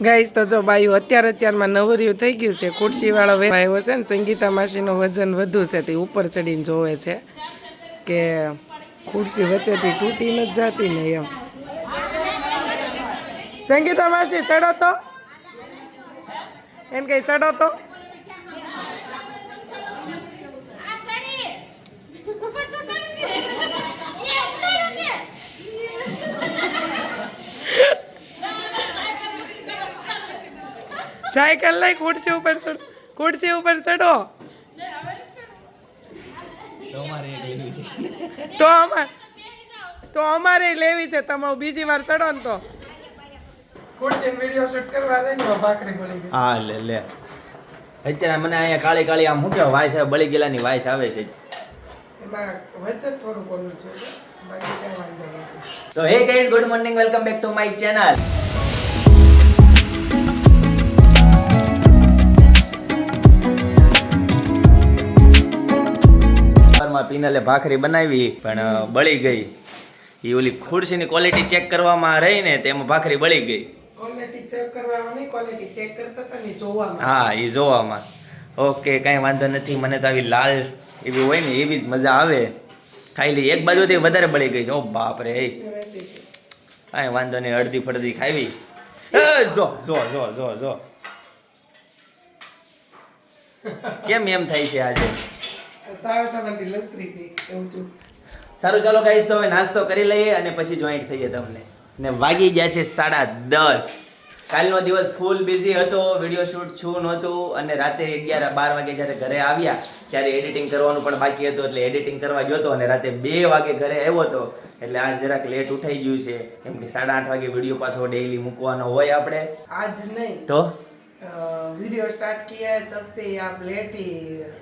Guys તો જો બાયું અત્યારે અત્યારમાં નવરિયું થઈ ગયું છે. ખુરશીવાળો આવ્યો છે ને, સંગીતા માસીનું વજન વધુ છે. તે ઉપર ચડીને જોવે છે કે ખુરશી વચ્ચેથી તૂટી નથી જાતી ને એમ. સંગીતા માસી, ચડો તો. એને કંઈ ચડો તો આ સાડી ઉપર તો સાડી દે એ અંદર દે સાયકલ લઈ ખુરશી ઉપર ચડો ખુરશી ઉપર ચડો. તો અમારે તો અમારે લેવી છે તમે બીજી વાર ચડો ને તો. વીડિયો શૂટ કરવા રહી ને ભાખરી બોલી હા લે લે. અત્યારે મને અહીંયા કાળી કાળી આમ કહેવાય વાયસ આવે બળી ગયેલાની વાયસ આવે છે. તો hey guys good morning welcome back to my channel સવારમાં પીનલે ભાખરી બનાવી પણ બળી ગઈ. એ ઓલી ખુરશીની ક્વોલિટી ચેક કરવામાં રહી ને તેમાં ભાખરી બળી ગઈ. હા એ જોવામાં. ઓકે કાંઈ વાંધો નથી મને તો આવી લાલ એવી હોય ને એવી જ મજા આવે. ખાઈ લઈ એક બાજુથી વધારે બળી ગઈ છે. ઓ બાપ રે એ. કાંઈ વાંધો નહીં અડધી ફડધી ખાવી જો જો જો જો જો. કેમ એમ થાય છે આજે? સારું ચાલો ગાઈસ તો હવે નાસ્તો કરી લઈએ અને પછી જોઈન્ટ થઈએ તમને. ને વાગી ગયા છે સાડા દસ. કાલનો દિવસ ફૂલ બિઝી હતો વીડિયો શૂટ છું નહોતું અને રાતે અગિયાર બાર વાગે જ્યારે ઘરે આવ્યા ત્યારે એડિટિંગ કરવાનું પણ બાકી હતું એટલે એડિટિંગ કરવા ગયો હતો અને રાતે બે વાગે ઘરે આવ્યો હતો એટલે આ જરાક લેટ ઉઠાઈ ગયું છે. કેમ કે સાડા આઠ વાગે વીડિયો પાછો ડેઈલી મૂકવાનો હોય આપણે. આજ નહીં. તો? વીડિયો સ્ટાર્ટ કિયા તબ આપ લેટ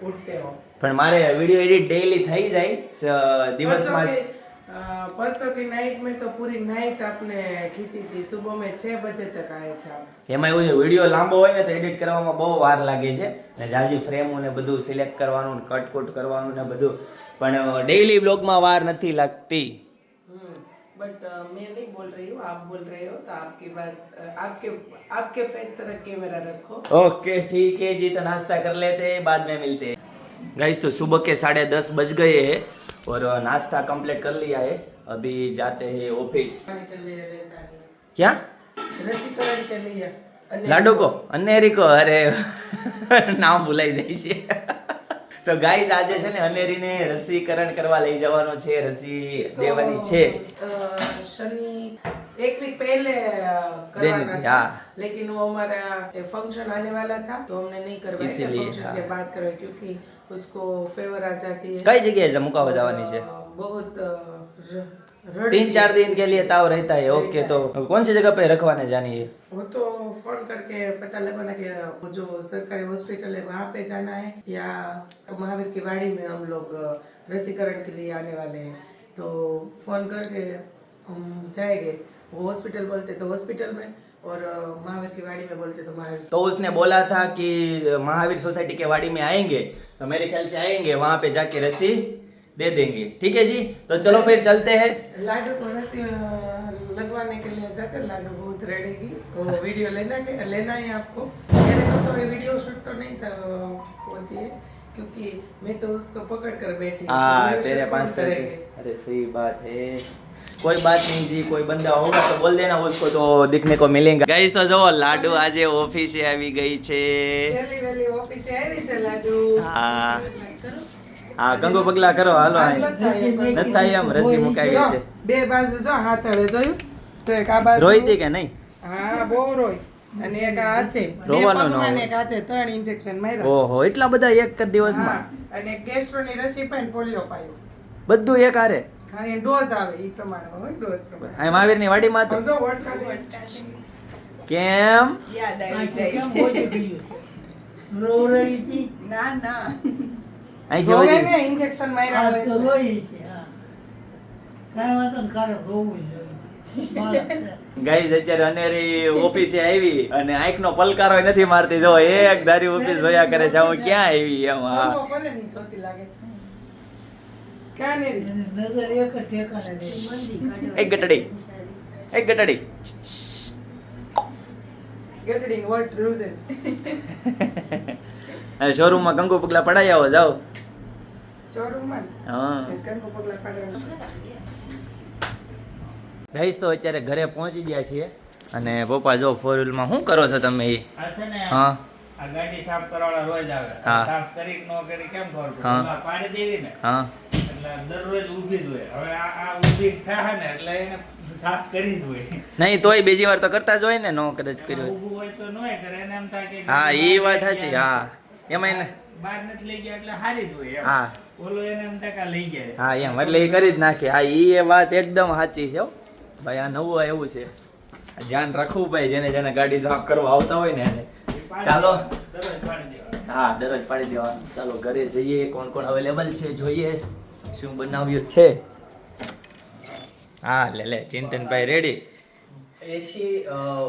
ઉઠતે હો. પણ મારે વિડીયો એડિટ ડેઈલી થઈ જાય સ- परसों દિવસમાં की જ अ, परसों की नाइट में तो पूरी नाइट आपने खींची थी सुबह में छह बजे तक आए थे आप એમાં એવું છે વિડીયો લાંબો હોય ને તો એડિટ કરવામાં બહુ વાર લાગે છે ને જાજી ફ્રેમો ને બધું સિલેક્ટ કરવાનું ને કટ કટ કરવાનું ને બધું પણ ડેઈલી બ્લોગમાં વાર નથી લાગતી बट मैं नहीं बोल रही हूँ आप बोल रहे हो तो आपकी बात अ, आपके आपके फेस तरह कैमरा रखो ओके ठीक है जी तो नाश्ता कर लेते हैं बाद में मिलते हैं गाइस तो सुबह के साढ़े दस बज गए हैं और नाश्ता कंप्लीट कर लिया है अभी जाते हैं ऑफिस के लिए ले जानी क्या रसीकरण के लिए અને લાડુ કો અનેરી કો અરે નામ ભૂલાઈ જાય છે તો ગાઈઝ આજે છે ને અનેરીને રસીકરણ કરવા લઈ જવાનો છે રસી इसको, દેવાની છે अ, शनि एक वीक पहले अ, देनी करवाना थी, था हाँ। लेकिन वो हमारा फंक्शन आने वाला था तो हमने नहीं करवाया इसीलिए, फंक्शन हाँ। के बाद करवाया क्योंकि उसको फेवर आ जाती है कई जगह जम्मू का जावानी है बहुत तीन चार दिन के लिए ताव रहता है ओके तो कौन सी जगह पे रखवाने जानी है वो तो फोन करके पता लगवाना कि जो सरकारी हॉस्पिटल है वहाँ पे जाना है या महावीर की वाड़ी में हम लोग रसीकरण के लिए आने वाले हैं तो फोन करके हम जाएंगे वो हॉस्पिटल बोलते तो हॉस्पिटल में और महावीर की वाड़ी में बोलते तो महावीर तो उसने बोला था कि महावीर सोसाइटी के वाड़ी में आएँगे तो मेरे ख्याल से आएँगे वहाँ पे जाके रस्सी दे देंगे। ठीक है जी? तो चलो फिर चलते हैं। लाडू को रस्सी लगवाने के लिए जाते लाडू बहुत रेडेगी तो वीडियो लेना के लेना है आपको। मेरे को तो वीडियो शूट तो नहीं था होती है क्योंकि मैं तो उसको पकड़ कर बैठी हाँ। तेरे पास तो? अरे सही बात है। कोई बात नहीं जी कोई बंदा होगा तो बोल देना उसको तो दिखने को मिलेगा गाइस तो जो लाडू आज ऑफिस આવી ગઈ છે વહેલી વહેલી ઓફિસે આવી છે લાડુ હા હા કંગુ પગલા કરો હાલો આજ અહીં. નથી આવ્યો. નથી થાય એમ રસી મુકાવી જો, છે બે બાજુ જો હાથ હળે જોયું જો એક આ બાજુ રોઈ હતી કે નહીં હા બહુ રોય અને એક આ હાથે બે રોવાનું ન પગમાં ને હોય. એક હાથે ત્રણ ઇન્જેક્શન માર્યા ઓહો એટલા બધા એક જ દિવસમાં હા, અને ગેસ્ટ્રોની રસી પણ પોલિયો પાયો બધું એક હારે હા એ ડોઝ આવે એ પ્રમાણે હોય ડોઝ પ્રમાણે. અહીં મહાવીરની વાડીમાં તો સમજો વોટ કાઢી કેમ? યાદ આવી જાય. ના ના. અહીંથી રોવે ને ઇન્જેક્શન માર્યા હોય. એટલે. ગાઈઝ અત્યારે અનેરી ઓફિસે આવી અને આંખનો પલકારો નથી મારતી. જો એક ધારી ઓફિસ જોયા કરે છે હું ક્યાં આવી એમ હા. એક ગટડી. એક ગટડી. શોરૂમમાં કંકુ પગલા પડાઈ આવો જાઓ. શોરૂમમાં હા. પગલા. ગાઈસ તો અત્યારે ઘરે પહોંચી ગયા છીએ અને પપ્પા જો ફોર વ્હીલમાં શું કરો છો તમે એ હા. આ ગાડી સાફ કરવાવાળા રોજ આવે. હા. સાફ કરી ન કરી કેમ ખબર હા. પાડી દેવી ને. હા. દરરોજ ઊભી જ હોય. હવે આ આ ઊભી થાય ને એટલે એને સાફ કરી જ હોય. નહીં તોય બીજી વાર તો કરતા જ હોય ને નો કદાચ કર્યો કર્યું ઊભું હોય તો નોય કરે એને એમ થાય કે હા એ વાત સાચી હા. એમાં એને બહાર નથી લઈ ગયા એટલે હારી જ હોય હા. ઓલો એને એમ થાય કે લઈ ગયા હા એમ એટલે એ કરી જ નાખે. હા એ વાત એકદમ સાચી છે હો. ભાઈ આ નવું એવું છે. ધ્યાન રાખવું ભાઈ જેને જેને ગાડી સાફ કરવા આવતા હોય ને એને. ચાલો. હા દરરોજ પાડી દેવાનું. ચાલો ઘરે જઈએ. કોણ કોણ અવેલેબલ છે જોઈએ. શું બનાવ્યું છે હા લે લે ચિંતનભાઈ રેડી एसी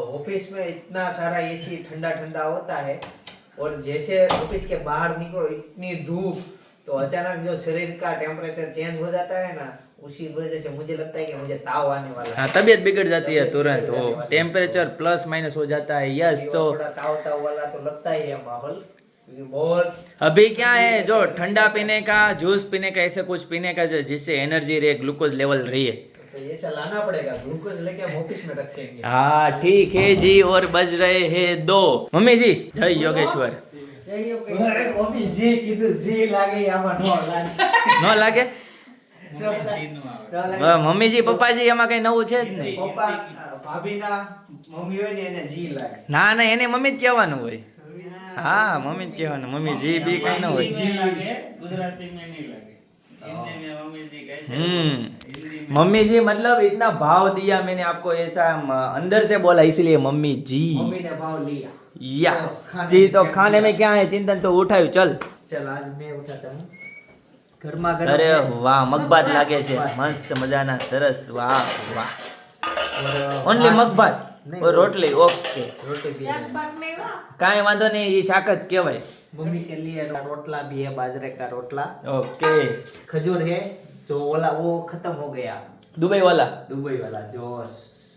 ऑफिस में इतना सारा एसी ठंडा ठंडा होता है और जैसे ऑफिस के बाहर निकलो इतनी धूप तो अचानक जो शरीर का टेम्परेचर चेंज हो जाता है ना उसी वजह से मुझे लगता है कि मुझे ताव आने वाला हाँ है तबीयत बिगड़ जाती है तुरंत वो टेम्परेचर प्लस माइनस हो जाता है यस और तो थोड़ा ताव ताव वाला तो लगता ही है माहौल क्योंकि बहुत अभी क्या है जो ठंडा पीने का जूस पीने का ऐसे कुछ पीने का जो जिससे एनर्जी रहे ग्लूकोज लेवल रहे तो ऐसा लाना पड़ेगा ग्लूकोज लेके हम ऑफिस में रखेंगे हाँ ठीक है जी और बज रहे हैं दो मम्मी जी जय योगेश्वर જય યોગેશ. ऑफिस जी કીધું જી લાગે આમાં નો લાગે ન લાગે હિન્દીનું આવે. ન લાગે. મમ્મીજી પપ્પાજી એમાં કઈ નવું છે જ નહીં પપ્પા ભાભીના મમ્મી હોય ને એને જી લાગે ના ના એને મમ્મી જ કહેવાનું હોય હા મમ્મી જ કહેવાનું મમ્મી જી બી કઈ ન હોય ગુજરાતી મેં નહીં લાગે मम्मी जी मतलब इतना भाव दिया मैंने आपको ऐसा अंदर से बोला इसलिए मम्मी जी मम्मी ने भाव लिया या जी तो खाने में क्या है चिंतन तो उठायो चल चल आज मैं उठाता हूँ ગરમા ગરમ અરે વાહ મગબાત લાગે છે મસ્ત મજાના સરસ વાહ વાહ ઓનલી મગબાત રોટલી ઓકે रोटी भी है। કાંઈ વાંધો નહીં એ શાક જ કહેવાય मम्मी के लिए रोटला भी है बाजरे का रोटला ઓકે खजूर है जो वाला वो खत्म हो गया દુબઈ વાલા दुबई वाला जो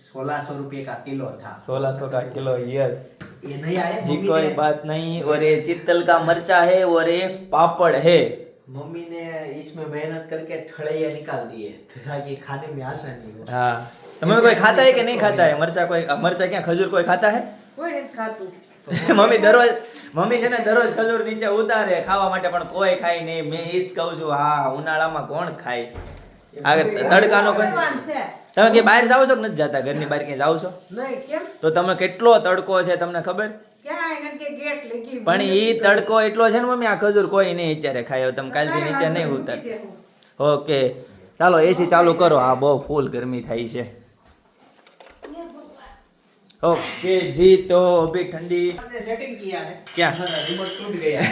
सोलह सौ रुपये का किलो था सोलह सौ का किलो यस ये नहीं आया जी मम्मी कोई ने बात नहीं और ये चित्तल का मरचा है और ये पापड़ है मम्मी ने इसमें मेहनत करके ठड़ैया निकाल दिए ताकि खाने में आसानी हो हाँ तुम्हें कोई खाता है कि नहीं खाता है मरचा कोई मरचा क्या खजूर कोई खाता है કોઈ નથી ખાતું મમ્મી દરરોજ મમ્મી છે ને દરરોજ ખજૂર નીચે ઉતારે ખાવા માટે પણ કોઈ ખાય નહીં મેં એ જ કહું છું હા ઉનાળામાં કોણ ખાય આ તડકાનો કોઈ ભગવાન છે તમે કે બહાર જાઓ છો કે નથી જતા ઘરની બહાર ક્યાંય જાઓ છો નહીં કેમ તો તમે કેટલો તડકો છે તમને ખબર પણ એ તડકો એટલો છે ને મમ્મી આ ખજૂર કોઈ નહીં અત્યારે ખાયો. તમે કાલથી નીચે નહીં ઉતર ઓકે. ચાલો એસી ચાલુ કરો. આ બહુ ફૂલ ગરમી થાય છે. ઓકે જી તો અભી ઠંડી. સેટિંગ કિયા હે? ક્યાં? રિમોટ ટૂટ ગયા.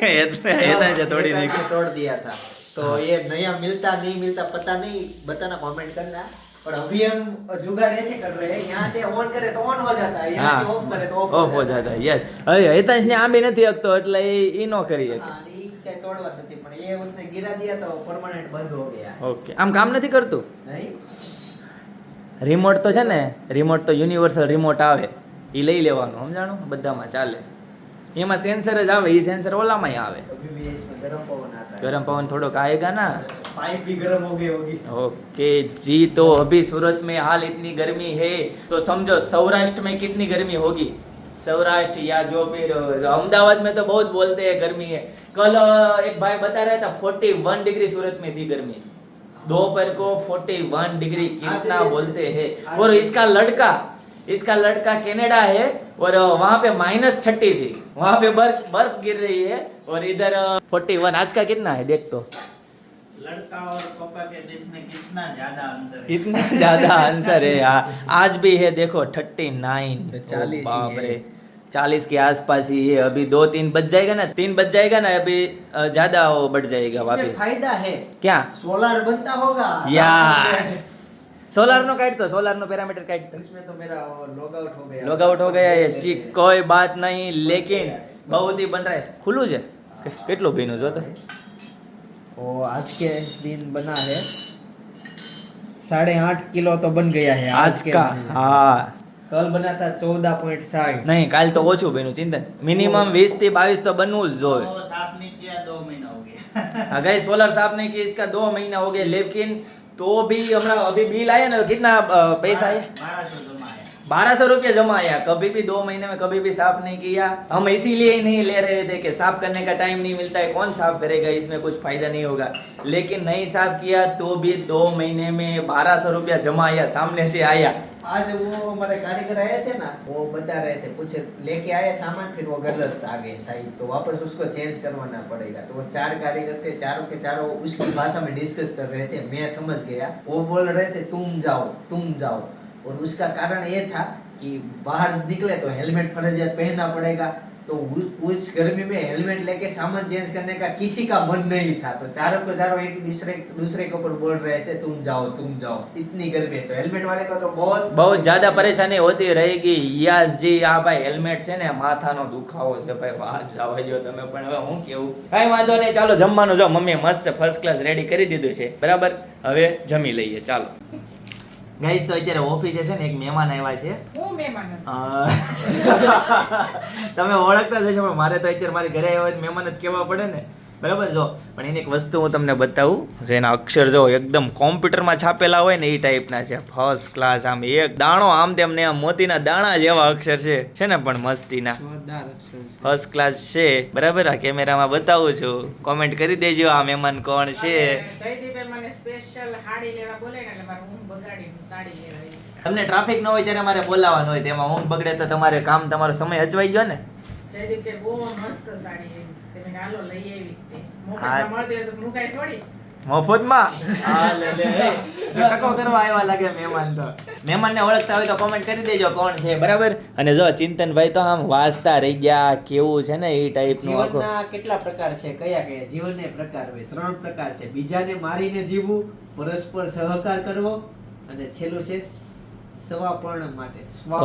એટલે એના જે તોડી દીધા તોડ દિયા થા તો એ નયા મિલતા નહીં મિલતા પતા नहीं બતાના કોમેન્ટ કરના और अभी हम जुगाड़ ऐसे कर रहे हैं यहाँ से ऑन करे तो ऑन हो जाता है यहाँ से ऑफ करे तो ऑफ ઓફ હો જાતા યસ હવે હિતાંશ ને આંબી નથી હકતો એટલે એ ઈ નો કરી શકે हाँ, ये क्या तोड़वा નથી પણ ये उसने गिरा दिया तो परमानेंट बंद हो गया ઓકે આમ કામ નથી કરતું नहीं રિમોટ તો છે ને રિમોટ તો યુનિવર્સલ રિમોટ આવે એ લઈ લેવાનું સમજાણું બધામાં ચાલે એમાં સેન્સર જ આવે એ સેન્સર ઓલામાંય આવે अभी भी इसमें गर्म पवन आता है ગરમ પવન થોડોક आएगा ना पाइप भी गर्म हो गई होगी। ओके जी तो अभी सूरत में हाल इतनी गर्मी है तो समझो सौराष्ट्र में कितनी गर्मी होगी? सौराष्ट्र या जो फिर अहमदाबाद में तो बहुत बोलते हैं गर्मी है। कल एक भाई बता रहा था फोर्टी वन डिग्री सूरत में थी गर्मी। दोपहर को फोर्टी वन डिग्री कितना बोलते हैं। और इसका लड़का इसका लड़का कनाडा है और वहाँ पे माइनस थर्टी थी। वहाँ पे बर्फ़ बर्फ़ गिर रही है और इधर फोर्टी वन आज का कितना है देख तो। लड़का और पापा के बीच में कितना ज्यादा अंतर है इतना ज्यादा आंसर है यार आज भी है देखो थर्टी नाइन तो 40 ही बाप है। रे चालीस के आसपास ही है अभी दो तीन बज जाएगा ना तीन बज जाएगा ना अभी अ, ज्यादा वो बढ़ जाएगा इसमें वापिस फायदा है क्या सोलर बनता होगा यार सोलर नो काट तो सोलर नो पैरामीटर काट तो इसमें तो मेरा लॉग आउट हो गया लॉग आउट हो गया है जी कोई बात नहीं लेकिन बहुत ही बन रहा है खुलू છે કેટલું ભીનું જો તો वो आज के दिन बना है साढ़े आठ किलो तो बन गया है आज के का दिन। हाँ કલ બના था चौदह पॉइंट साठ નહીં કાલ તો ઓછું બન્યું ચિંતન મિનિમમ વીસ થી બાવીસ તો બનવું જ જોઈએ तो साफ नहीं किया दो महीना हो गया अगर सोलर साहब ने कि इसका दो महीना हो गया लेकिन तो भी हमारा अभी बिल आया ना तो कितना अ, पैसा आया बारह सौ रुपया जमा आया। कभी भी दो महीने में कभी भी साफ़ नहीं किया। हम इसीलिए नहीं ले रहे थे कि साफ़ करने का टाइम नहीं मिलता है। कौन साफ़ करेगा? इसमें कुछ फ़ायदा नहीं होगा। लेकिन नहीं साफ़ किया तो भी दो महीने में बारह सौ रुपया जमा आया, सामने से आया। आज वो हमारे कारीगर आए थे ना, वो बता रहे थे, कुछ लेके आए सामान, फिर वो गलत आ गए साइज़ तो वापस उसको चेंज करवाना पड़ेगा। तो वो चार कारीगर थे, चारों के चारों उसकी भाषा में डिस्कस कर रहे थे। मैं समझ गया। वो बोल रहे थे, तुम जाओ तुम जाओ। और उसका कारण ये था कि बाहर निकले तो हेलमेट फर्जियात पहनना पड़ेगा तो उ- उस गर्मी में हेलमेट लेके सामान चेंज करने का किसी का मन नहीं था तो चारों को चारों एक दूसरे दूसरे के ऊपर बोल रहे थे तुम जाओ तुम जाओ इतनी गर्मी है तो हेलमेट वाले को तो बहुत બહુ જ્યાદા પરેશાની હોતી રહેગી યસજી આ ભાઈ હેલ્મેટ છે ને માથાનો દુખાવો છે ભાઈ વાત જવા દો તમે પણ હવે હું કેવું કાંઈ વાંધો નહીં ચાલો જમવાનું જો મમ્મીએ મસ્ત ફર્સ્ટ ક્લાસ રેડી કરી દીધું છે બરાબર હવે જમી લઈએ ચાલો ગાઈસ તો અત્યારે ઓફિસે છે ને એક મહેમાન આવ્યા છે. હું મહેમાન તમે ઓળખતા જ હશો પણ મારે તો અત્યારે મારી ઘરે આવ્યા મહેમાન જ કહેવા પડે ને. બરાબર જો પણ એની એક વસ્તુ હું તમને બતાવું જેના અક્ષર જો એકદમ કોમ્પ્યુટરમાં છાપેલા હોય ને એ ટાઈપના છે. ફર્સ્ટ ક્લાસ આમ એક દાણો આમ તેમને આમ મોતીના દાણા જેવા અક્ષર છે. છે ને પણ મસ્તીના. ફર્સ્ટ ક્લાસ છે. બરાબર? આ કેમેરામાં બતાવું છું. કોમેન્ટ કરી દેજો આ મહેમાન કોણ છે. જયદીપે મને સ્પેશિયલ હાડી લેવા બોલે ને એટલે મારે ઊંઘ બગાડીને સાડી લેવા આવી. તમને ટ્રાફિક ન હોય ત્યારે મારે બોલાવવાનું હોય. તેમાં ઊંઘ બગડે તો તમારે કામ તમારો સમય અચવાઈ ગયો ને? જયદીપ કે બહુ મસ્ત સાડી હાલો લઈ આવી તે. મોકલમાં મળતી તો મુકાય થોડી. મફતમાં? હા લે લે ટકો કરવા આવ્યા લાગે મહેમાન તો. મહેમાનને ઓળખતા હોય તો કોમેન્ટ કરી દેજો કોણ છે બરાબર? અને જો ચિંતનભાઈ તો આમ વાંચતા રહી ગયા કેવું છે ને એ ટાઈપનું આખું? કેટલા પ્રકાર છે કયા કયા? જીવનને પ્રકાર હોય ત્રણ પ્રકાર છે. બીજાને મારીને જીવવું પરસ્પર સહકાર કરવો અને છેલ્લું છે સ્વપર્ણ માટે.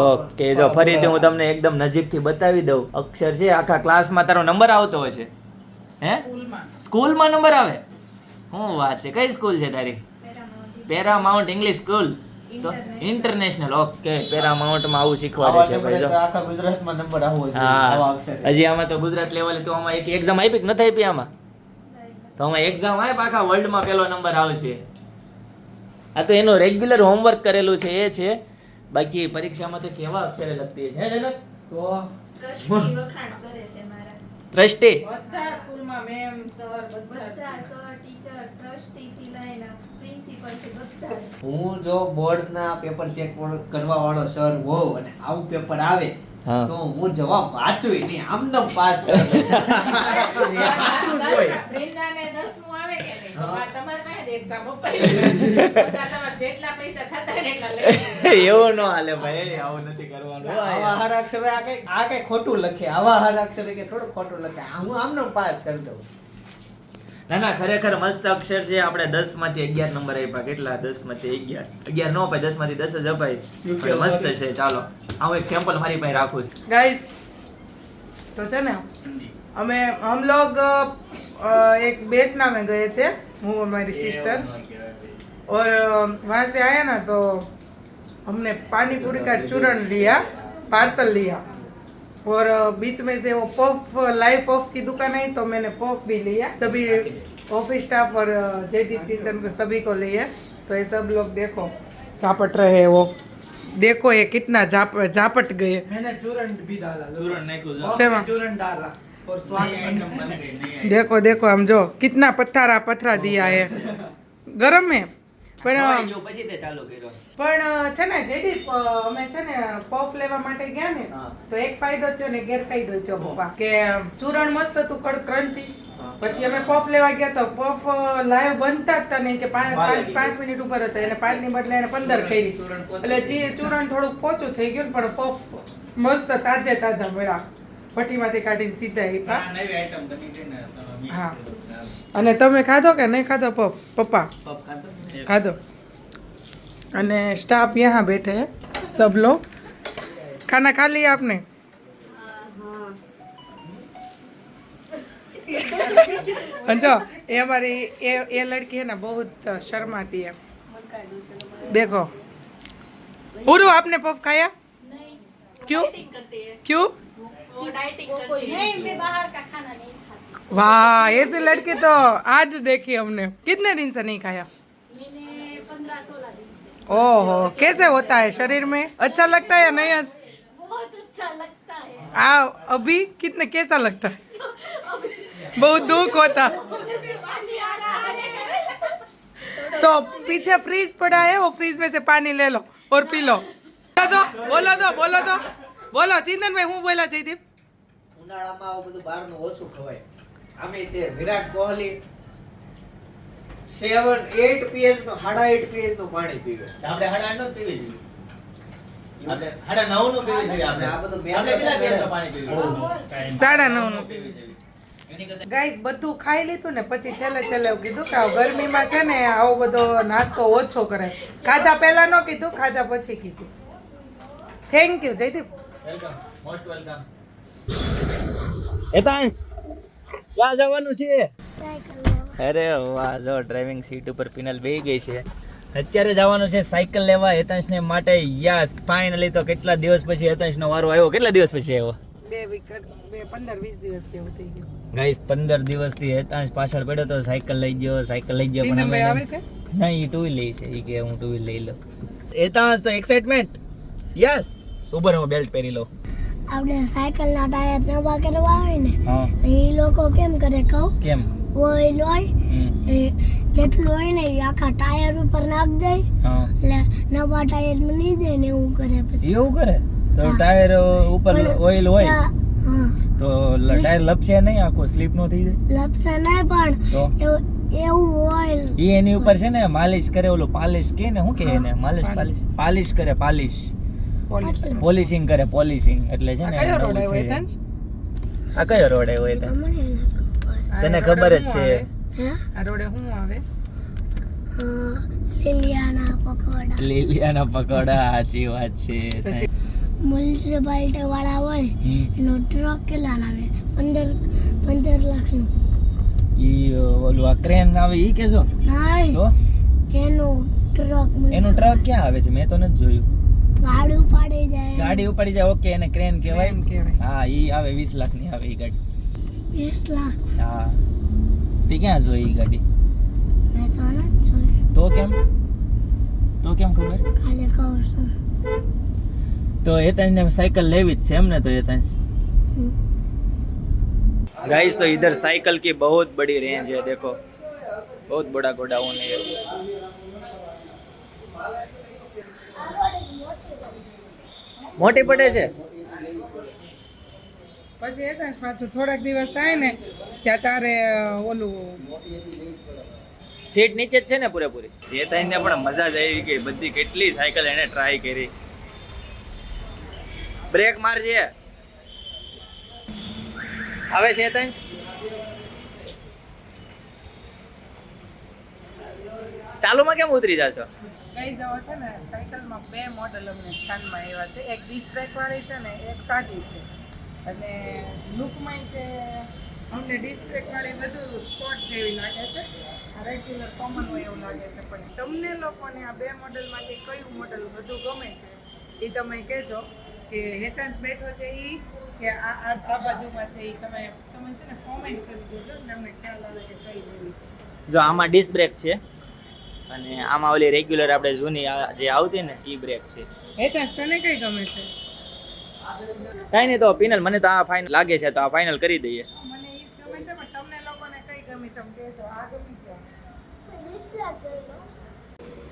ઓકે જો ફરીથી હું તમને એકદમ નજીકથી બતાવી દઉં. અક્ષર છે આખા ક્લાસમાં તારો નંબર આવતો હશે હે? સ્કૂલમાં નંબર આવે? શું વાત છે? કઈ સ્કૂલ છે તારી? પેરામાઉન્ટ ઇંગ્લિશ સ્કૂલ તો ઇન્ટરનેશનલ ઓકે પેરામાઉન્ટમાં આવું શીખવાડે છે ભાઈ જો. આખા ગુજરાતમાં નંબર આવવો જોઈએ હજી આમાં તો ગુજરાત લેવલે તો આમાં એક એક્ઝામ આપી કે નથી આપી આમાં? તો આમાં એક્ઝામ આપ આખા વર્લ્ડમાં પહેલો નંબર આવશે. આ તો એનું રેગ્યુલર હોમવર્ક કરેલું છે એ છે. બાકી પરીક્ષામાં તો કેવા અક્ષરે લખતી છે હે જનક? તો વખાણ કરે છે મારા. દ્રષ્ટિ બધા સ્કૂલમાં મેમ સર બધા બધા સર ટીચર ટ્રસ્ટી થી લઈને પ્રિન્સિપલથી બધા હું જો બોર્ડના પેપર ચેક કરવા વાળો સર હોઉં અને આવું પેપર આવે. તો હું જવાબ વાંચું નહીં આમનેમ પાસ એટલા એવું ન હાલે ભાઈ આવું નથી કરવાનું. આવા હારા આ કઈ આ કઈ ખોટું લખે આવા હારા અક્ષરે કે થોડું ખોટું લખે. હું આમનેમ પાસ કરી દઉં. ના ના ખરેખર મસ્ત અક્ષર છે આપણે દસ માંથી અગિયાર નંબર આપ્યા કેટલા દસ માંથી અગિયાર અગિયાર ન અપાય દસ માંથી દસ જ અપાય પણ મસ્ત છે ચાલો આ હું એક સેમ્પલ મારી પાસે રાખું છું गाइस तो છે ને અમે हम लोग अ, एक बेसना में गए थे હું और मेरी सिस्टर और अ, वहाँ से आया ना तो हमने पानी पूरी का चूरन लिया पार्सल लिया और बीच में से वो पफ लाइव पफ की दुकान है तो मैंने पफ भी लिया। सभी ऑफ़िस स्टाफ और जयदीप चिंतन सभी को लिए तो ये सब लोग देखो। चापट रहे वो। देखो ये कितना जाप गए। मैंने चूरण भी डाला। चूरन चूरन डाला और स्वाद देखो देखो हम जो कितना पत्थरा पत्थरा दिया है। गरम है? પણ પછી તે ચાલુ કર્યો. પણ છે ને જયદીપ અમે છે ને પફ લેવા માટે ગયા ને તો એક ફાયદો છે ને ગેરફાયદો છે પપ્પા કે ચૂરણ મસ્ત હતું કડ ક્રન્ચી પછી અમે પફ લેવા ગયા તો પફ લાઈવ બનતા જ હતા નહીં કે પાંચ મિનિટ ઉપર હતા એને પાંચની બદલે એને પંદર ખાઈ એટલે ચૂરણ થોડુંક પોચું થઈ ગયું પણ પફ મસ્ત તાજે તાજા મળ્યા. ભઠ્ઠીમાંથી કાઢીને સીધા આપ્યા આ નવી આઈટમ બની ગઈ ને તમે mix હા. કરો એટલે આવે. અને તમે ખાધો કે નહીં ખાધો પફ પપ્પા પપ ખાતો ને? ખાધો અને स्टाफ यहाँ बैठे हैं सब लोग खाना खा लिया आपने जो ये हमारी ये ये लड़की है ना बहुत शर्माती है देखो उरू आपने पफ खाया નહીં क्यों डाइटिंग करती है क्यों वाह ऐसे लड़के तो आज देखी हमने। कितने दिन से नहीं खाया? ओह ओहो कैसे होता है शरीर में? अच्छा लगता है या नहीं आज? बहुत अच्छा लगता है। आ, अभी कितने कैसा लगता है? बहुत दुख होता। तो पीछे फ्रीज पड़ा है वो फ्रीज में से पानी ले लो और पी लो। बोलो दो बोलो दो बोलो दो। बोलो चिंतन में हूँ बोला जयदीप। ઉનાળામાં આવું બધું બહારનું ઓછું ખવાય. આમે તે વિરાટ કોહલી સેવન એટ પીએચનું સાડા એટ પીએચનું પાણી પીવે. આપણે સાડા આઠનું જ પીવી જોઈએ. આપણે હાડા નવનું પીવી જોઈએ આપણે. આ બધું આપણે કેટલા બે ગેસનું પાણી પીવી? સાડા નવનું. પીવી જોઈએ. ગાઈસ બધું ખાઈ લીધું ને પછી છેલ્લે છેલ્લે કીધું કે આ ગરમીમાં છે ને આવો બધો નાસ્તો ઓછો કરે ખાધા પહેલા ન કીધું ખાધા પછી કીધું. Thank you Jaydeep. Welcome most welcome Hetansh ક્યાં જવાનું છે? અરે વાહ જો ડ્રાઇવિંગ સીટ ઉપર પિનલ બેહી ગઈ છે. અત્યારે જવાનું છે સાયકલ લેવા હેતાંશને માટે યસ ફાઇનલી તો કેટલા દિવસ પછી હેતાંશનો વારો આવ્યો? કેટલા દિવસ પછી આવ્યો? બે વીક બે પંદર વીસ દિવસ જેવું થઈ ગયું. ગાઈસ પંદર દિવસથી હેતાંશ પાછળ પડ્યો તો સાયકલ લઈ ગયો સાયકલ લઈ ગયો પણ આવે છે? નહીં એ ટુ વ્હીલ લઈ છે. એ કે હું ટુ વ્હીલ લઈ લઉં. હેતાંશ તો એક્સાઇટમેન્ટ યસ ઉભર હું બેલ્ટ પહેરી લઉં આપણે સાયકલના ટાયર નવા કરવા હોય ને તો એ લોકો કેમ કરે કહું? કેમ? ઓઇલ હોય જેટલું હોય ને એ આખા ટાયર ઉપર નાખ દે એટલે નવા ટાયર નહીં દે ને એવું કરે પછી. એવું કરે? તો ટાયર ઉપર ઓઇલ હોય? તો ટાયર લપસે નહીં આખો? સ્લીપ નો થઈ જાય? લપસે નહીં પણ એવું ઓઇલ એ એની ઉપર છે ને માલિશ કરે ઓલું પાલિશ કે ને શું કે એને? માલિશ પાલિશ. પાલિશ કરે પાલિશ. પોલિશિંગ કરે પોલિશિંગ એટલે છે આ ને? આ કયો રોડ આવ્યો એ તને ખબર જ છે. આ રોડે શું આવે? લીલિયાના પકોડા. લીલિયાના પકોડા સાચી વાત છે. પછી? મ્યુનિસિપાલિટી વાળા હોય એનો ટ્રક કેટલા આવે? પંદર પંદર લાખનું. ઈ ઓલું આ ક્રેન આવે ઈ કેસો નહીં એનો એનું ટ્રક એનો ટ્રક ક્યાં આવે છે? મેં તો નથી જોયું. ગાડી ઉપાડી જાય ગાડી ઉપાડી જાય ઓકે એને ક્રેન કહેવાય Crane કહેવાય. હા ઈ આવે વીસ લાખ ની આવે ઈ ગાડી વીસ લાખ હા તે ક્યાં જોઈ ઈ ગાડી મેં તો નથી જોયું તો કેમ તો કેમ ખબર કાલે કહું છું તો હેતાંશને સાયકલ લેવી જ છે એમ ને તો હેતાંશ હમ. गाइस तो इधर साइकिल की बहुत बड़ी रेंज है देखो बहुत बड़ा गोडाउन है ये। મોટી પડે છે? પછી હેતાંશ પાછું થોડાક દિવસ થાય ને ત્યાં તારે ઓલું સીટ નીચે જ છે ને પૂરેપૂરી? હેતાંશને પણ મજા જ આવી ગઈ બધી કેટલી સાયકલ એને ટ્રાય કરી. બ્રેક મારજે. આવે છે હેતાંશ ચાલુમાં કેમ ઉતરી જાશો? કઈ જવો છે ને, સાયકલમાં બે મોડલ અમને ધ્યાનમાં આવ્યા છે. એક ડિસ્ક બ્રેકવાળી છે ને, એક સાદી છે. અને લુકમાં તે અમને ડિસ્ક બ્રેક વાળી વધુ સ્પોટ જેવી લાગે છે. રેગ્યુલર કોમન હોય એવું લાગે છે. પણ તમને લોકોને આ બે મોડલમાંથી કયું મોડલ વધુ ગમે છે, એ તમે કહેજો. કે હેતાંશ બેઠો છે એ કે આ આ બાજુમાં છે એ તમે તમે છે ને કોમેન્ટ કરી દેજો તમને ખ્યાલ આવે કે કઈ જો આમાં ડિસ્ક બ્રેક છે. અને આમાં ઓલી રેગ્યુલર આપણે જૂની આ જે આવતી ને એ બ્રેક છે. હેતાંશ તને કઈ ગમે છે? કાંઈ નહીં તો પિનલ મને તો આ ફાઇનલ લાગે છે તો આ ફાઇનલ કરી દઈએ. મને ઈ જ ગમે છે પણ તમને લોકોને કઈ ગમી તમે કહેજો આ ગમી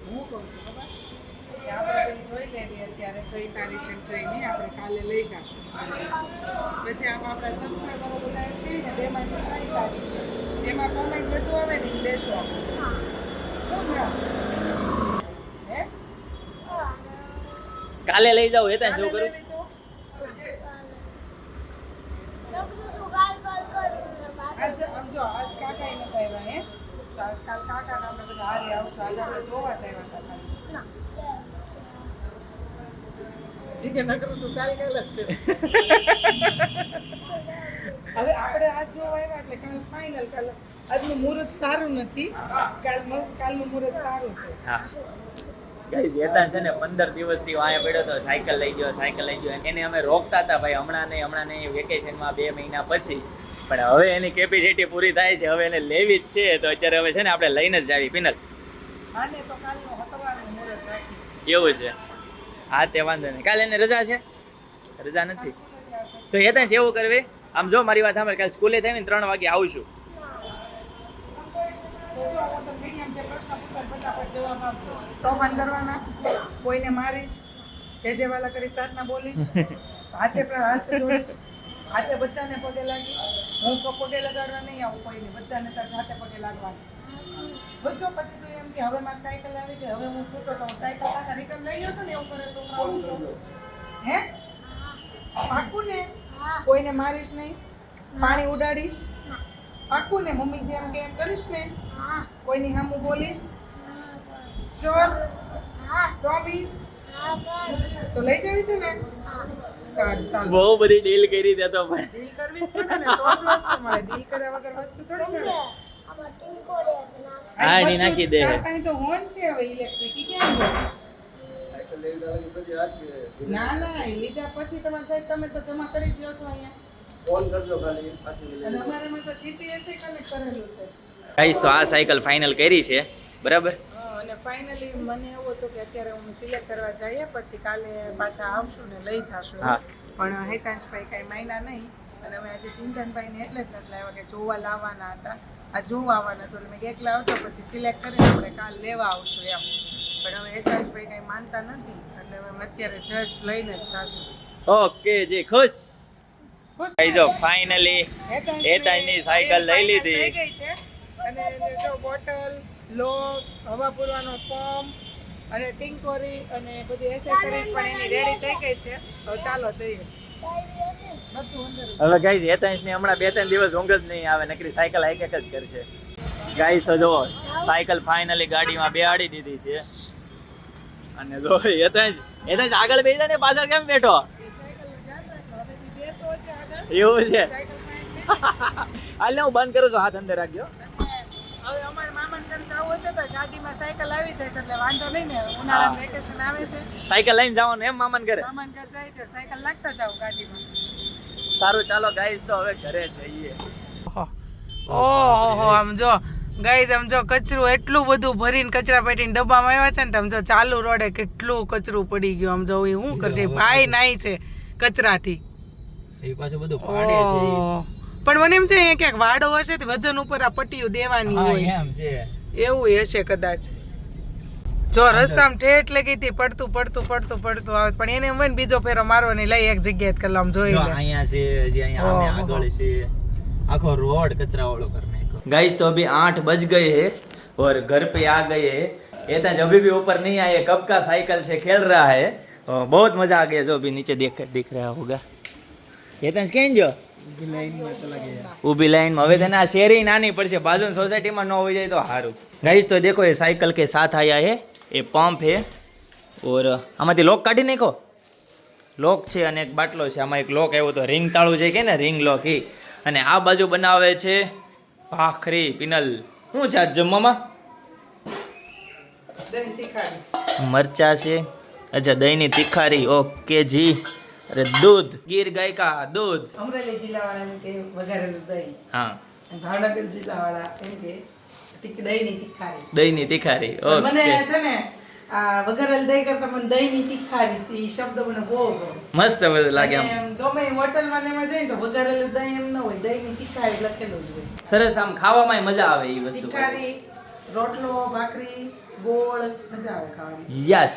હું કહું છું ખબર કે આપણે જોઈ લેવી અત્યારે કઈ સારી કઈ નહીં આપણે કાલે લઈ જશું. પછી આમાં આપણા સબસ્ક્રાઈબરો બધા એમ કહે બેમાંથી કઈ સારી છે? જેમાં કોમેન્ટ બધું આવે ને એ લેશું આપણે. કાલે લઈ જાવ એ ત્યાં શું કરું. હવે આપણે આજ જોવા આવ્યા એટલે ફાઈનલ ફાઇનલ કાલ. આજનું મુહૂર્ત સારું નથી. કાલ કાલનું મુહૂર્ત સારું છે. ગાઈઝ છે ને પંદર દિવસથી વાંહે પડ્યો તો સાયકલ લઈ ગયો સાયકલ લઈ ગયો. એને અમે રોકતા હતા ભાઈ હમણાં નહીં હમણાં નહીં વેકેશનમાં બે મહિના પછી. પણ હવે એની કેપેસિટી પૂરી થાય છે હવે એને લેવી જ છે. તો અત્યારે હવે છે ને આપણે લઈને જ જાવી પિનલ એવું છે. હા તે વાંધો નહીં. કાલે એને રજા છે? રજા નથી. તો હેતાન એવું કરવી? આમ જો મારી વાત સાંભળે. કાલે સ્કૂલે થઈને ત્રણ વાગે આવું તો જો હવે તો મીડિયમ જે પ્રશ્ન પૂછાય ફટાફટ જવાબ આપજો તોફાન કરવાના કોઈને મારીશ જે જે વાલા કરી પ્રાર્થના બોલીશ હાથે હાથ જોડીશ હાથે બધાને પગે લાગીશ. હું તો પગે લગાડવા નહીં આવું કોઈને બધાને તાર હાથે પગે લાગવાનું. બચો પછી તું એમ કે હવે મારી સાયકલ આવી ગઈ હવે હું છૂટો તો સાયકલ પાછા રિટર્ન લઈ લો છો ને એવું કરે તો. હે? પાકું ને? કોઈને મારીશ નહીં પાણી ઉડાડીશ પાકું ને મમ્મી જેમ કે એમ કરીશ ને કોઈની સામું બોલીશ? શ્યોર પ્રોમિસ તો લઈ જવી છે ને? બહુ બધી ડીલ કરી દે તો પણ ડીલ કરવી જ પડે ને તો જ વસ્તુ મળે. ડીલ કર્યા વગર વસ્તુ થોડી મળે. હા, એની નાખી દે. તાર તો હોન છે હવે ઇલેક્ટ્રિક ક્યાં ગયો? ના ના લીધા પછી તમારે થાય તમે તો જમા કરી જ લ્યો છો અહીંયા. ફોન કરજો ખાલી અને અમારામાં તો જીપીએસ કનેક્ટ કરેલું છે. ગાઈસ તો આ સાયકલ ફાઇનલ કરી છે બરાબર? હા, અને ફાઇનલી મને એવું હતું કે અત્યારે હું સિલેક્ટ કરવા જઈએ પછી કાલે પાછા આવશું ને લઈ જાશું. હા. પણ હેતાંશભાઈ કાંઈ માયના નહીં અને અમે આજે ચિંતનભાઈને એટલે જ નથી લાવ્યા કે જોવા લાવવાના હતા. આ જોવા આવવાના તો મેં એકલા આવતો પછી સિલેક્ટ કરીને આપણે કાલ લેવા આવશું એમ. પણ હવે હેતાંશભાઈ કાંઈ માનતા નથી એટલે અમે અત્યારે જજ લઈને જ જશું. ઓકે જે ખુશ. ખુશ જો ફાઇનલી હેતાંશની સાયકલ લઈ લીધી. અને જો બોટલ લો હવા પૂરવાનો પંપ અને ટિંકોરી અને બધી એસેસરીઝ પણ એની રેડી થઈ ગઈ છે. તો ચાલો જઈએ. હવે ગાઈસ હેતાંશ ને હમણાં બે ત્રણ દિવસ ઊંઘ જ નહીં આવે નકરી સાયકલ હાઈક જ કરશે. ગાઈઝ તો જો સાયકલ ફાઇનલી ગાડીમાં બેહાડી દીધી છે. અને જો હેતાંશ હેતાંશ આગળ બેસી ને પાછળ કેમ બેઠો સાયકલ ધ્યાન રાખજો હવેથી બે તો છે આગળ એવું છે. હાલ ને હું બંધ કરું છું હાથ અંદર રાખજો. હવે અમારે મામાને ઘર જવું હશે તો ગાડીમાં સાયકલ આવી જાય એટલે વાંધો નહીં ને ઉનાળાનું વેકેશન આવે છે. સાયકલ લઈને જવાનું એમ મામાને ઘરે. મામાને ઘર જાય ત્યારે સાયકલ લાગતા જાવ ગાડીમાં. સારું ચાલો ગાઈસ તો હવે ઘરે જઈએ. ઓહો. આમ જો ગાઈઝ આમ જો કચરું એટલું બધું ભરીને કચરા પેટીને ડબ્બામાં આવ્યા છે ને તમે જો ચાલુ રોડે કેટલું કચરું પડી ગયું. આમ જો એ શું કરશે? ભાઈ નાઈ છે કચરાથી. એ પાછું બધું ઓહ. પણ મને એમ છે અહીંયા ક્યાંક વાડો હશે તો વજન ઉપર આ પટ્ટીઓ દેવાની હોય એમ છે એવું હશે કદાચ જો રસ્તામાં ઠેઠ લગી હતી પડતું પડતું પડતું પડતું આવે પણ એને એમ હોય ને બીજો ફેરો મારવાની લઈ એક જગ્યાએ જ કલામ જોઈ જો લે અહીંયા છે હજી અહીંયા આમે ઓહો. આગળ છે આખો રોડ कचरा वालों करने को गाइस तो अभी आठ बज गए हैं और घर पे आ गए हैं एताज अभी भी ऊपर नहीं आए कब का साइकिल से खेल रहा है और बहुत मजा आ गया जो अभी नीचे देख दिख रहा होगा કેતન કેમ જો ઊભી લાઈનમાં હવે તને આ શેરી નાની પડશે. બાજુ સોસાયટીમાં ન હોઈ જાય તો સારું ગાઈશ તો દેખો એ સાયકલ કે સાથ આયા હે. એ પંપ હે. ઓર આમાંથી લોક કાઢી નાખો. લોક છે અને એક બાટલો છે. આમાં એક લોક આવ્યો તો રિંગ તાળું છે કે ને રિંગ લોક એ અને આ બાજુ બનાવે છે ભાખરી પિનલ. શું છે આજ જમવામાં? મરચા છે. અચ્છા દહીંની તિખારી. ઓકે જી. અરે દૂધ. ગીર ગાય કા દૂધ. અમરેલી જિલ્લાવાળા એમ કે વઘારેલું દહીં. હા. ભાવનગર જિલ્લા વાળા એમ કે દહીંની તીખારી. દહીંની તિખારી. પણ મને છે ને વઘારેલ દહીં કરતા મને દહીંની તીખારી એ શબ્દ મને બહુ મસ્ત લાગે આમ. એમ ગમે હોટલમાં ને એમાં જઈને તો વઘારેલું દહીં એમ ન હોય દહીંની તીખારી લખેલું જ હોય. સરસ આમ ખાવામાં મજા આવે એ વસ્તુ. તીખારી રોટલો ભાખરી ગોળ મજા આવે ખાવાની. યસ.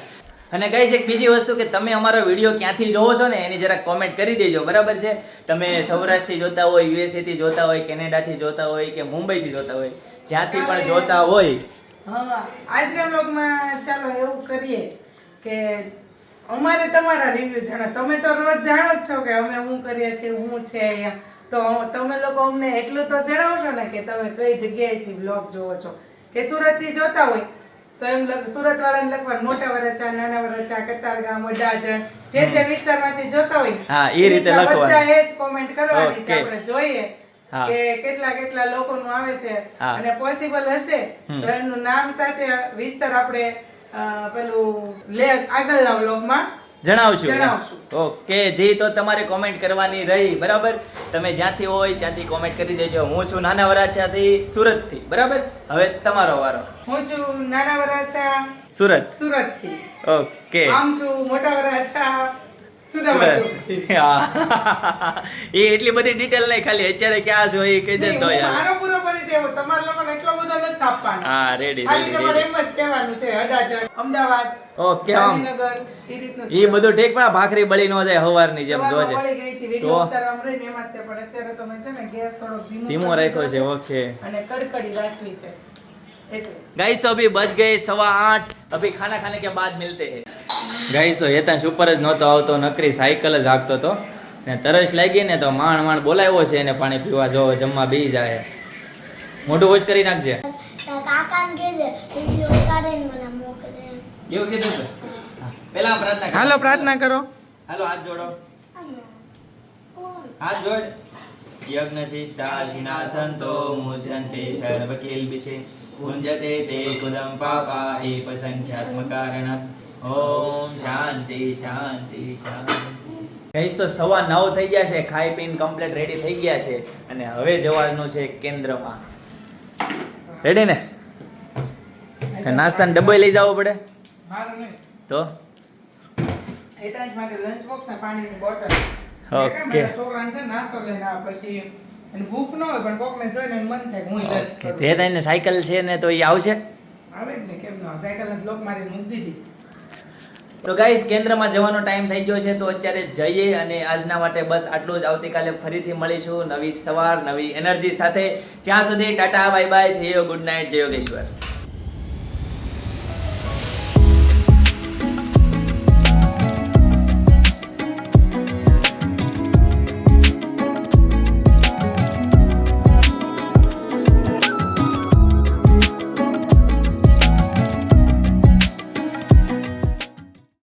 અને કઈ એક બીજી વસ્તુ કે તમે અમારો વીડિયો ક્યાંથી જોવો છો ને, એની જરાક કોમેન્ટ કરી દેજો, બરાબર છે? તમે સૌરાષ્ટ્રથી જોતા હોય યુએસએથી જોતા હોય, કેનેડાથી જોતા હોય કે મુંબઈથી જોતા હોય, જ્યાંથી પણ જોતા હોય. હા, આજના બ્લોગમાં ચાલો એવું કરીએ કે અમારે તમારા રિવ્યુ જાણો. તમે તો રોજ જાણો જ છો કે અમે શું કરીએ છીએ, શું છે તો તમે લોકો અમને એટલું તો જણાવશો ને કે તમે કઈ જગ્યાએથી બ્લોગ જોવો છો. કે સુરતથી જોતા હોય તો એમ સુરત વાળાને લખવા મોટા વરચા નાના વરચા કતારગામ અડાજણ જે જે વિસ્તારમાંથી જોતા હોય હા, એ રીતે લખવાનું. બધા એ જ કોમેન્ટ કરવાની છે આપણે જોઈએ કે કેટલા કેટલા લોકોનું આવે છે અને પોસિબલ હશે તો એમનું નામ સાથે વિસ્તાર આપણે પેલું લે આગળના વ્લોગમાં જણાવશું. ઓકે જી તો તમારે કોમેન્ટ કરવાની રહી બરાબર? તમે જ્યાંથી હોય ત્યાંથી કોમેન્ટ કરી દેજો. હું છું નાના વરાછાથી સુરતથી બરાબર? હવે તમારો વારો. હું છું નાના વરાછા સુરત. સુરતથી. ઓકે. આમ છું મોટા વરાછા. એ એટલી બધી ડિટેલ નહીં ખાલી અત્યારે ક્યાં છો એ કહી દે યાર. મારો પૂરો પરિચય તમારે લોકોને એટલો બધો નથી થાપવાનો હા રેડી રેડી તમારે એમ જ કહેવાનું છે અડાજણ અમદાવાદ ઓકે ગાંધીનગર એ બધું ઠીક પણ ભાખરી બળી નો જાય હવારની જેમ જોજે. છે ને ધીમો ધીમો રાખ્યો છે ઓકે. અને કડકડી રાખવી છે. ગાઈસ તો અભી બચ ગઈ સવા આઠ. અભી ખાના ખાને કે બાદ મિલતે હૈ. ગાઈસ તો હેતાંશ ઉપર જ નહોતો આવતો નકરી સાયકલ જ હાંકતો હતો ને તરસ લાગી ને તો માણ માણ બોલાવ્યો છે એને પાણી પીવા જો જમવા બી જાય મોઢું વોશ કરી નાખજે. પેલા પ્રાર્થના હાલો પ્રાર્થના કરો. હાલો હાથ જોડો. હાથ જોડ. યજ્ઞશિષ્ટા શિના સંતો મુજંતે સર્વ કિલ વિશે ભુંજતે તે કુદમ પાપા એ સંખ્યાત્મકારણ ઓમ શાંતિ શાંતિ શાંતિ. કહીશ તો સવા નવ થઈ ગયા છે ખાઈ પીને કમ્પ્લીટ રેડી થઈ ગયા છે અને હવે જવાનું છે કેન્દ્રમાં. રેડી ને? નાસ્તાને ડબ્બો લઈ જવો પડે? મારું નહીં. તો? હેતાંશ માટે લંચ બોક્સ પાણીની બોટલ ઓકે. છે નાસ્તો પછી એને ભૂખ ન હોય પણ કોકને જોઈને મન થાય હું લંચ તે કરું તઈને સાયકલ છે ને તો એ આવશે? આવે જ ને કેમ ન સાયકલ સાયકલને લોક મારીને મૂકી દીધી. તો ગાઈસ કેન્દ્રમાં જવાનો ટાઈમ થઈ ગયો છે, તો અત્યારે જઈએ અને આજના માટે બસ આટલું જ. આવતીકાલે ફરીથી મળીશું નવી સવાર, નવી એનર્જી સાથે. ત્યાં સુધી ટાટા બાય બાય છે ગુડ નાઇટ જય યોગેશ્વર.